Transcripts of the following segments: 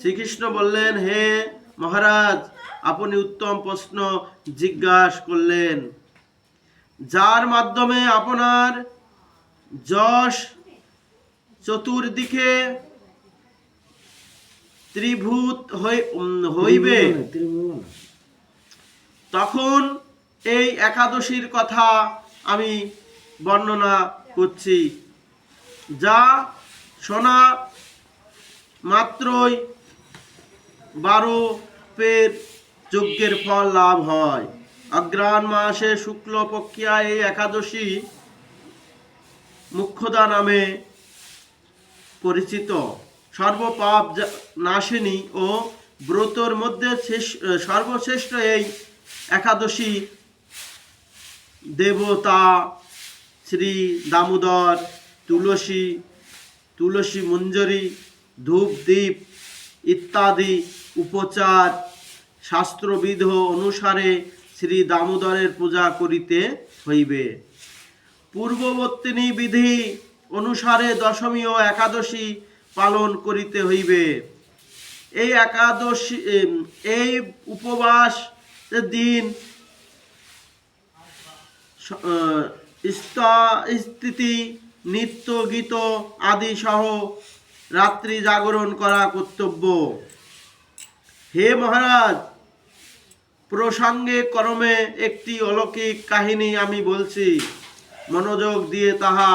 শ্রীকৃষ্ণ বললেন, হে মহারাজ, আপনি উত্তম প্রশ্ন জিজ্ঞাসা করলেন। যার মাধ্যমে আপনার যশ চতুর্দিকে ত্রিভূত হইবে। তখন এই একাদশীর কথা আমি বর্ণনা করছি, যা শোনা মাত্রই বারো পের যজ্ঞের ফল লাভ হয়। অগ্রাণ মাসে শুক্ল পক্ষিয়া এই একাদশী মুখ্যদা নামে পরিচিত। সর্বপাপ নাশিনী ও ব্রতর মধ্যে সর্বশ্রেষ্ঠ এই একাদশী দেবতা শ্রী দামোদর, তুলসী তুলসী মঞ্জরি, ধূপ দ্বীপ ইত্যাদি উপচার শাস্ত্রবিধ অনুসারে শ্রী দামোদরের পূজা করিতে হইবে। পূর্ববর্তিনী বিধি অনুসারে দশমী ও একাদশী পালন করিতে হইবে। এই একাদশী এই উপবাস দিন স্থিতি নৃত্য গীত আদি সহ রাত্রি জাগরণ করা কর্তব্য। হে মহারাজ, প্রসঙ্গে করমে একটি অলৌকিক কাহিনী আমি বলছি। মনোযোগ দিয়ে তাহা,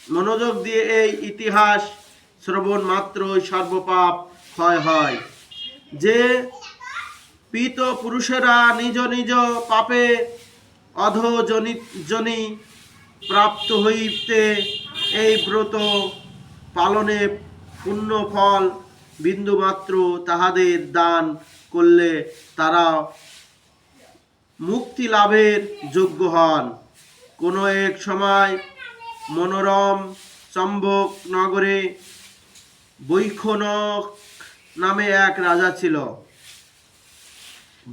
মনোযোগ দিয়ে এই ইতিহাস শ্রবণ মাত্রই সর্বপাপ ক্ষয় হয়। যে পিত পুরুষেরা নিজ নিজ পাপে অধজনি প্রাপ্ত হইতে এই ব্রত পালনে পুণ্য ফল বিন্দুমাত্র তাহাদের দান করলে তারা মুক্তি লাভের যোগ্য হন। কোনো এক সময় মনোরম চম্বক নগরে বৈখনক নামে এক রাজা ছিল।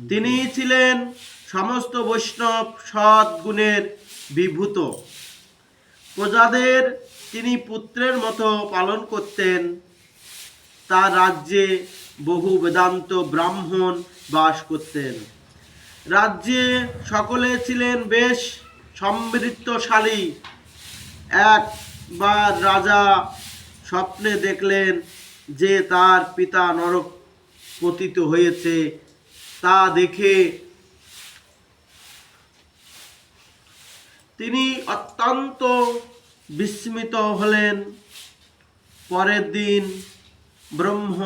তিনি ছিলেন সমস্ত বৈষ্ণব সৎ গুণের বিভূত। প্রজাদের তিনি পুত্রের মতো পালন করতেন। তার রাজ্যে বহু বেদান্ত ব্রাহ্মণ বাস করতেন। রাজ্যে সকলে ছিলেন বেশ সমৃদ্ধশালী। একবার রাজা স্বপ্নে দেখলেন যে তার পিতা নরক পতিত হয়েছে, তা দেখে তিনি অত্যন্ত বিস্মিত হলেন। পরের দিন ব্রহ্ম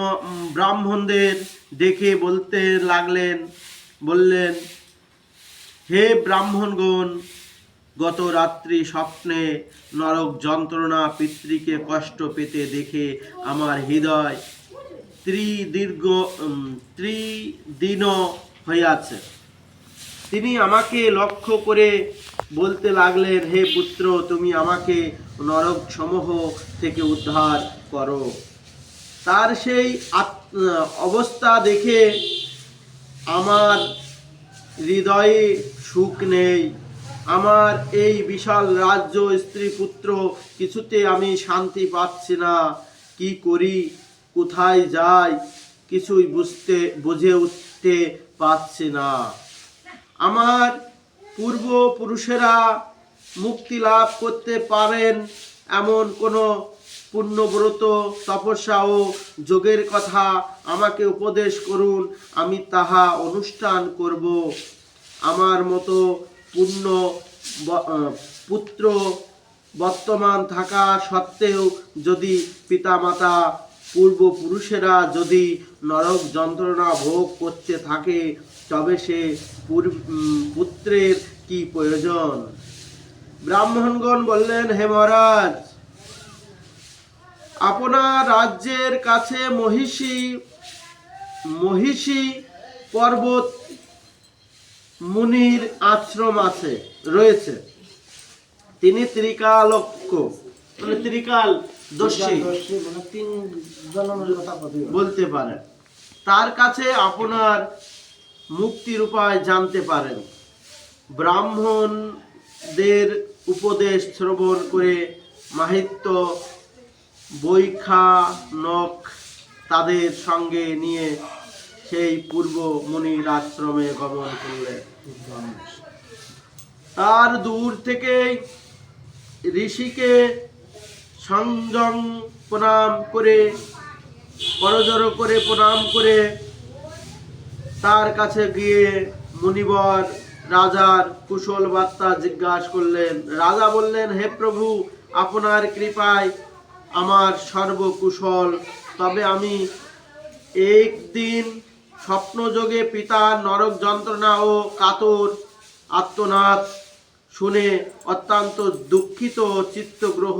ব্রাহ্মণদের ডেকে বলতে লাগলেন, বললেন, হে ব্রাহ্মণগণ, গত রাত্রি স্বপ্নে নরক যন্ত্রণা পিতৃকে কষ্ট পেতে দেখে আমার হৃদয় ত্রিদীর্ঘ ত্রিদিন হইয়াছে। তিনি আমাকে লক্ষ্য করে বলতে লাগলেন, হে পুত্র, তুমি আমাকে নরক সমূহ থেকে উদ্ধার করো। তার সেই অবস্থা দেখে আমার হৃদয়ে সুখ নেই। আমার এই বিশাল রাজ্য স্ত্রী পুত্র কিছুতে আমি শান্তি পাচ্ছি না। কি করি? কোথায় যাই? কিছুই বুঝতে, বুঝে উঠতে পারছি না। আমার পূর্বপুরুষেরা মুক্তি লাভ করতে পারেন এমন কোনো পুণ্যব্রত তপস্যা ও যোগের কথা আমাকে উপদেশ করুন আমি তাহা অনুষ্ঠান করব। আমার মতো আহ, পুত্র বর্তমান থাকা সত্ত্বেও যদি পিতামাতা পূর্বপুরুষেরা যদি নরক যন্ত্রণা ভোগ করতে থাকে তবে সে পুত্রের কি প্রয়োজন? ব্রাহ্মণগণ বললেন হে মহারাজ আপনার রাজ্যের কাছে মহিষী মহিষী পর্বত মুনির আশ্রম আছে, রয়েছে। তিনি ত্রিকালক্ষ মানে ত্রিকাল দর্শী বলতে পারেন। তার কাছে আপনার মুক্তির উপায় জানতে পারেন। ব্রাহ্মণদের উপদেশ শ্রবণ করে মাহিত্য বৈখানক তাদের সঙ্গে নিয়ে সেই পূর্ব মুনির আশ্রমে গমন করলেন। তার দূর থেকেই ঋষিকে সংযম প্রণাম করে, করজড়ো করে প্রণাম করে তার কাছে গিয়ে মুনিবর রাজার কুশল বার্তা জিজ্ঞাসা করলেন, রাজা বললেন, হে প্রভু, আপনার কৃপায় আমার সর্বকুশল। তবে আমি একদিন স্বপ্নযোগে পিতার নরক যন্ত্রণা ও কাতর আত্মনাদ শুনে অত্যন্ত দুঃখিত চিত্তগ্রহ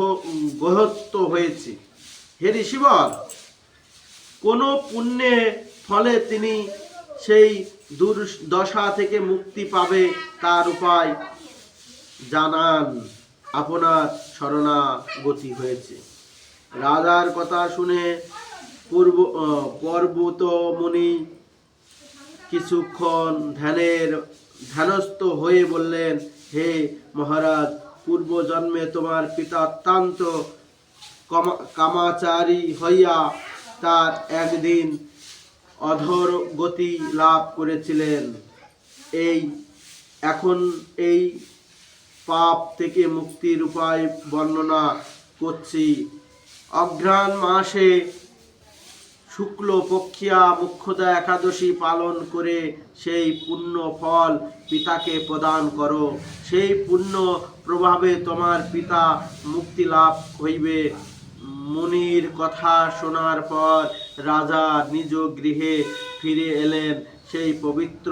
গ্রহত্ব হয়েছি। হে ঋষিবর, কোনো পুণ্যে ফলে তিনি সেই দুর্দশা থেকে মুক্তি পাবে তার উপায় জানান। আপনার শরণাগতি হয়েছে। রাজার কথা শুনে পূর্ব পর্বত মুনি কিছুক্ষণ ধ্যানের, ধ্যানস্থ হয়ে বললেন, হে মহারাজ পূর্ব জন্মে তোমার পিতা অত্যন্ত কমা- কামাচারী হইয়া তার একদিন অধর গতি লাভ করেছিলেন। এই, এখন এই পাপ থেকে মুক্তির উপায় বর্ণনা করছি। অঘ্রাণ মাসে শুক্ল পক্ষিয়া মুখ্যদা একাদশী পালন করে সেই পুণ্য ফল পিতাকে প্রদান করো। সেই পুণ্য প্রভাবে তোমার পিতা মুক্তি লাভ হইবে মুনির কথা শোনার পর রাজা নিজ গৃহে ফিরে এলেন। সেই পবিত্র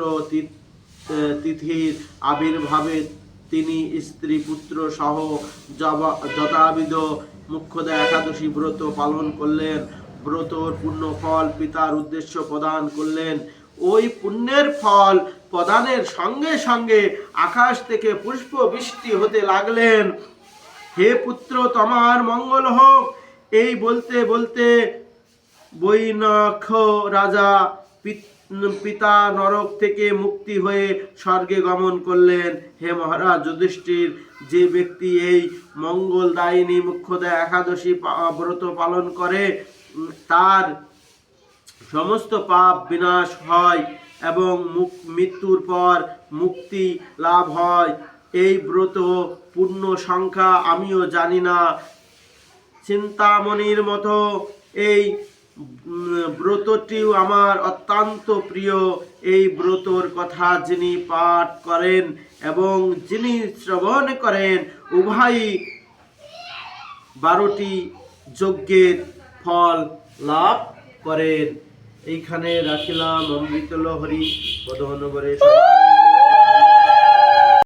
তিথির আবির্ভাবে তিনি স্ত্রী পুত্র সহ যথাবিধ মুখ্যদা একাদশী ব্রত পালন করলেন, ব্রতর পূর্ণ ফল পিতার উদ্দেশ্য প্রদান করলেন। ওই পুণ্যের ফল প্রদানের সঙ্গে সঙ্গে আকাশ থেকে পুষ্প বৃষ্টি হতে লাগলেন। হে পুত্র, তোমার মঙ্গল হোক। এই বলতে বলতে বৈনক্ষ রাজা পিত- পিতা নরক থেকে মুক্তি হয়ে স্বর্গে গমন করলেন। হে মহারাজ যুধিষ্ঠির, যে ব্যক্তি এই মঙ্গলদায়িনী মুখ্যদা একাদশী ব্রত পালন করে তার সমস্ত পাপ বিনাশ হয় এবং মৃত্যুর পর মুক্তি লাভ হয়। এই ব্রত পূর্ণ সংখ্যা আমিও জানি না। চিন্তামণির মতো এই ব্রতটিও আমার অত্যন্ত প্রিয়। এই ব্রতর কথা যিনি পাঠ করেন এবং যিনি শ্রবণ করেন, উভয়ই বারোটি যজ্ঞের ফল লাভ করেন। এইখানে রাখিলাম অমৃত লহরি বদনগরে